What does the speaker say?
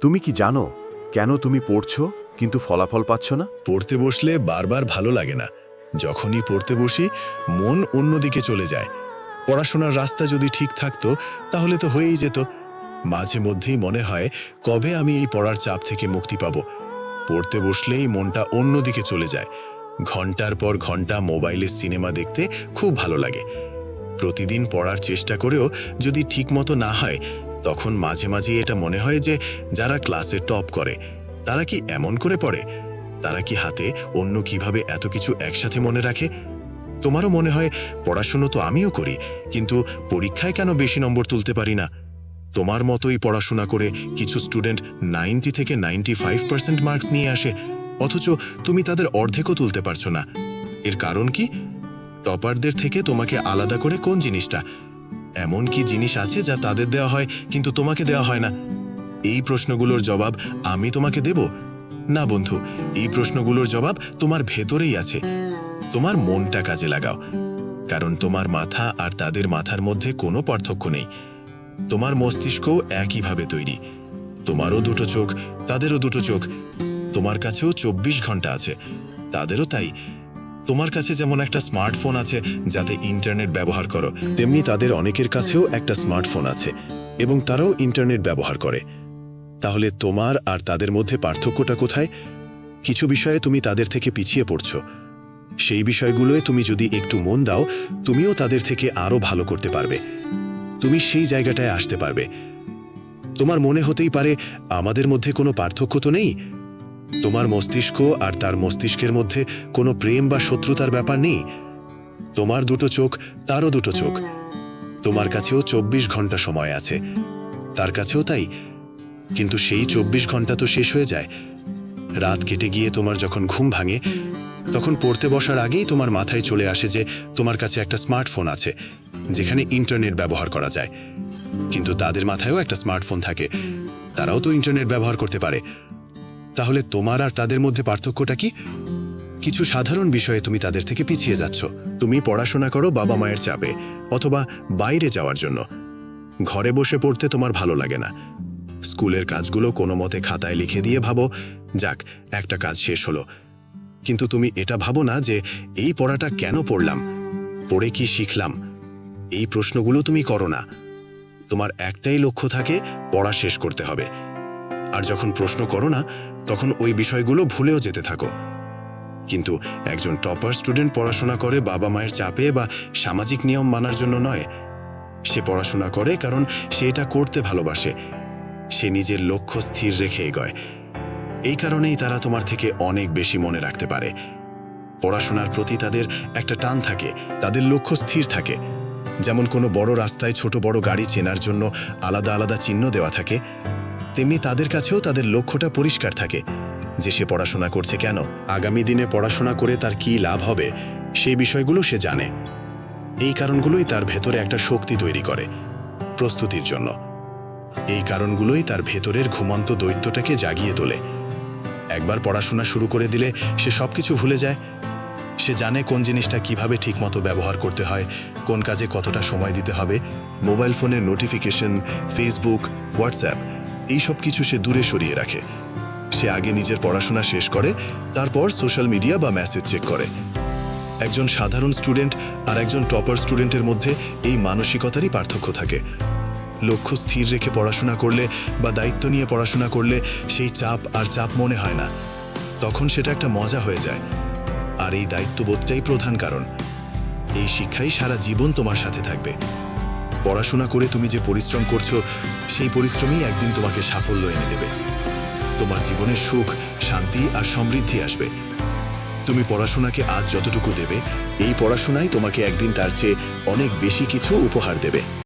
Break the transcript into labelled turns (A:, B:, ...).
A: তুমি কি জানো কেন তুমি পড়ছো, কিন্তু ফলাফল পাচ্ছ না?
B: পড়তে বসলে বারবার ভালো লাগে না। যখনই পড়তে বসি, মন অন্যদিকে চলে যায়। পড়াশোনার রাস্তা যদি ঠিক থাকতো, তাহলে তো হয়েই যেত। মাঝে মধ্যেই মনে হয়, কবে আমি এই পড়ার চাপ থেকে মুক্তি পাব? পড়তে বসলেই মনটা অন্যদিকে চলে যায়। ঘণ্টার পর ঘণ্টা মোবাইলে সিনেমা দেখতে খুব ভালো লাগে। প্রতিদিন পড়ার চেষ্টা করেও যদি ঠিকমতো না হয় তখন মাঝে মাঝে এটা মনে হয় যে যারা ক্লাসে টপ করে, তারা কি এমন করে পড়ে? তারা কি হাতে অন্য কীভাবে এত কিছু একসাথে মনে রাখে? তোমারও মনে হয় পড়াশুনো তো আমিও করি, কিন্তু পরীক্ষায় কেন বেশি নম্বর তুলতে পারি না? তোমার মতোই পড়াশোনা করে কিছু স্টুডেন্ট নাইনটি থেকে নাইনটি ফাইভ পার্সেন্ট মার্কস নিয়ে আসে, অথচ তুমি তাদের অর্ধেকও তুলতে পারছ না। এর কারণ কি? টপারদের থেকে তোমাকে আলাদা করে কোন জিনিসটা? এমন কি জিনিস আছে যা তাদের দেওয়া হয়, কিন্তু তোমাকে দেওয়া হয় না? এই প্রশ্নগুলোর জবাব আমি তোমাকে দেব? না বন্ধু, এই প্রশ্নগুলোর জবাব তোমার ভেতরেই আছে। তোমার মনটা কাজে লাগাও। কারণ তোমার মাথা আর তাদের মাথার মধ্যে কোনো পার্থক্য নেই। তোমার মস্তিষ্কও একইভাবে তৈরি। তোমারও দুটো চোখ, তাদেরও দুটো চোখ। তোমার কাছেও চব্বিশ ঘণ্টা আছে। তাদেরও তাই। তোমার কাছে যেমন একটা স্মার্টফোন আছে, যাতে ইন্টারনেট ব্যবহার করো, তেমনি তাদের অনেকের কাছেও একটা স্মার্টফোন আছে, এবং তারাও ইন্টারনেট ব্যবহার করে। তাহলে তোমার আর তাদের মধ্যে পার্থক্যটা কোথায়? কিছু বিষয়ে তুমি তাদের থেকে পিছিয়ে পড়ছ। সেই বিষয়গুলোয় তুমি যদি একটু মন দাও, তুমিও তাদের থেকে আরও ভালো করতে পারবে। তুমি সেই জায়গাটায় আসতে পারবে। তোমার মনে হতেই পারে, আমাদের মধ্যে কোনো পার্থক্য তো নেই? তোমার মস্তিষ্ক আর তার মস্তিষ্কের মধ্যে কোনো প্রেম বা শত্রুতার ব্যাপার নেই। তোমার দুটো চোখ, তারও দুটো চোখ। তোমার কাছেও চব্বিশ ঘণ্টা সময় আছে। তার কাছেও তাই। কিন্তু সেই চব্বিশ ঘণ্টা তো শেষ হয়ে যায়। রাত কেটে গিয়ে তোমার যখন ঘুম ভাঙে, তখন পড়তে বসার আগেই তোমার মাথায় চলে আসে যে তোমার কাছে একটা স্মার্টফোন আছে, যেখানে ইন্টারনেট ব্যবহার করা যায়। কিন্তু তাদের মাথায়ও একটা স্মার্টফোন থাকে। তারাও তো ইন্টারনেট ব্যবহার করতে পারে। তাহলে তোমার আর তাদের মধ্যে পার্থক্যটা কি? কিছু সাধারণ বিষয়ে তুমি তাদের থেকে পিছিয়ে যাচ্ছ। তুমি পড়াশোনা করো বাবা মায়ের চাপে, অথবা বাইরে যাওয়ার জন্য। ঘরে বসে পড়তে তোমার ভালো লাগে না। স্কুলের কাজগুলো কোনো মতে খাতায় লিখে দিয়ে ভাবো, যাক, একটা কাজ শেষ হলো। কিন্তু তুমি এটা ভাবো না যে এই পড়াটা কেন পড়লাম? পড়ে কি শিখলাম? এই প্রশ্নগুলো তুমি করো না। তোমার একটাই লক্ষ্য থাকে, পড়া শেষ করতে হবে। আর যখন প্রশ্ন করো না তখন ওই বিষয়গুলো ভুলেও যেতে থাকো। কিন্তু একজন টপার স্টুডেন্ট পড়াশোনা করে বাবা মায়ের চাপে বা সামাজিক নিয়ম মানার জন্য নয়। সে পড়াশোনা করে কারণ সে এটা করতে ভালোবাসে। সে নিজের লক্ষ্য স্থির রেখে এগোয়। এই কারণেই তারা তোমার থেকে অনেক বেশি মনে রাখতে পারে। পড়াশোনার প্রতি তাদের একটা টান থাকে, তাদের লক্ষ্য স্থির থাকে। যেমন কোনো বড় রাস্তায় ছোট বড় গাড়ি চেনার জন্য আলাদা আলাদা চিহ্ন দেওয়া থাকে তেমনি তাদের কাছেও তাদের লক্ষ্যটা পরিষ্কার থাকে। যে সে পড়াশোনা করছে কেন, আগামী দিনে পড়াশোনা করে তার কি লাভ হবে, সেই বিষয়গুলো সে জানে। এই কারণগুলোই তার ভেতরে একটা শক্তি তৈরি করে, প্রস্তুতির জন্য। এই কারণগুলোই তার ভেতরের ঘুমন্ত দৈত্যটাকে জাগিয়ে তোলে। একবার পড়াশোনা শুরু করে দিলে সে সব কিছু ভুলে যায়। সে জানে কোন জিনিসটা কীভাবে ঠিকমতো ব্যবহার করতে হয়, কোন কাজে কতটা সময় দিতে হবে। মোবাইল ফোনের নোটিফিকেশন, ফেসবুক, হোয়াটসঅ্যাপ এই সব কিছু সে দূরে সরিয়ে রাখে। সে আগে নিজের পড়াশোনা শেষ করে, তারপর সোশ্যাল মিডিয়া বা মেসেজ চেক করে। একজন সাধারণ স্টুডেন্ট আর একজন টপার স্টুডেন্টের মধ্যে এই মানসিকতারই পার্থক্য থাকে। লক্ষ্য স্থির রেখে পড়াশোনা করলে বা দায়িত্ব নিয়ে পড়াশোনা করলে সেই চাপ আর চাপ মনে হয় না। তখন সেটা একটা মজা হয়ে যায়। আর এই দায়িত্ববোধটাই প্রধান কারণ। এই শিক্ষাই সারা জীবন তোমার সাথে থাকবে। পড়াশোনা করে তুমি যে পরিশ্রম করছ, সেই পরিশ্রমই একদিন তোমাকে সাফল্য এনে দেবে। তোমার জীবনে সুখ, শান্তি আর সমৃদ্ধি আসবে। তুমি পড়াশোনাকে আজ যতটুকু দেবে, এই পড়াশোনায় তোমাকে একদিন তার চেয়ে অনেক বেশি কিছু উপহার দেবে।